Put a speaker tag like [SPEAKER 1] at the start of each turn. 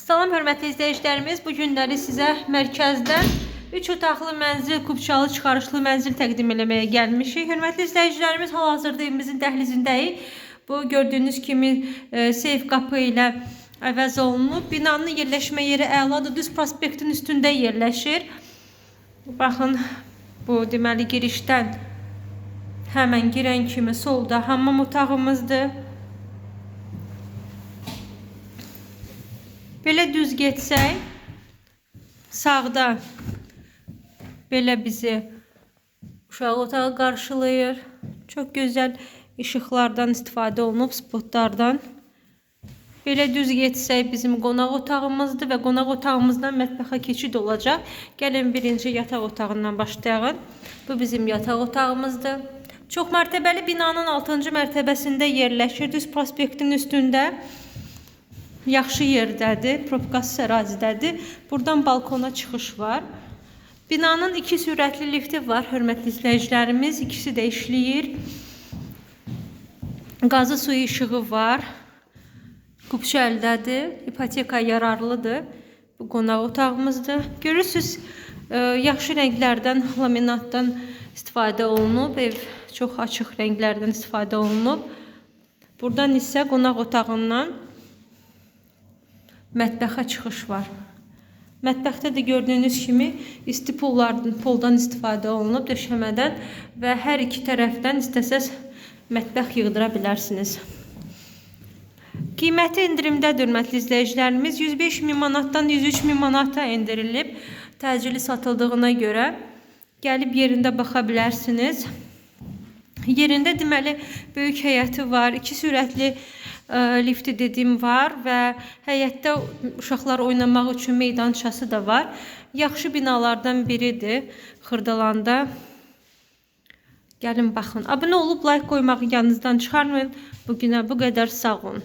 [SPEAKER 1] Salam hörmətli izləyicilərimiz, bu günləri sizə mərkəzdən 3 otaqlı mənzil, kubçalı çıxarışlı mənzil təqdim eləməyə gəlmişik. Hörmətli izləyicilərimiz, hal-hazırda evimizin dəhlizindəyik. Bu gördüyünüz kimi e, seyf qapı ilə əvəz olunub. Binanın yerləşmə yeri əladır. Düz prospektin üstündə yerləşir. Baxın, bu deməli girişdən həmən girən kimi solda hammam otağımızdır. Belə düz getsək, sağda belə bizi uşaq otağı qarşılayır. Çox gözəl işıqlardan istifadə olunub, spotlardan. Belə düz getsək bizim qonaq otağımızdır və qonaq otağımızdan mətbəxə keçid olacaq. Gəlin birinci yataq otağından başlayaq. Bu bizim yataq otağımızdır. Çox mərtəbəli binanın 6-cı mərtəbəsində yerləşir. Düz prospektin üstündə. Yaxşı yerdədir, propkasız ərazidədir. Buradan balkona çıxış var. Binanın iki sürətli lifti var, hörmətli izləyicilərimiz. İkisi də işləyir. Qazı suyu işığı var. Qupçu əldədir. İpoteka yararlıdır. Bu qonaq otağımızdır. Görürsüz, e, yaxşı rənglərdən, laminatdan istifadə olunub. Ev çox açıq rənglərdən istifadə olunub. Buradan isə qonaq otağından mətbəxə çıxış var. Mətbəxdə də gördüyünüz kimi isti pullardan, poldan istifadə olunub döşəmədən və hər iki tərəfdən istəsəz mətbəx yığdıra bilərsiniz. Qiyməti endirimdədir, hörmətli izləyicilərimiz. 105 min manatdan 103 min manata endirilib. Təcili satıldığına görə gəlib yerində baxa bilərsiniz. Yerində deməli böyük həyəti var, iki sürətli ə, lifti dediyim var və həyətdə uşaqlar oynamaq üçün meydançası da var. Yaxşı binalardan biridir Xırdalanda. Gəlin baxın. Abunə olub like qoymağı yanınızdan çıxarmayın. Bu günə bu qədər sağ olun.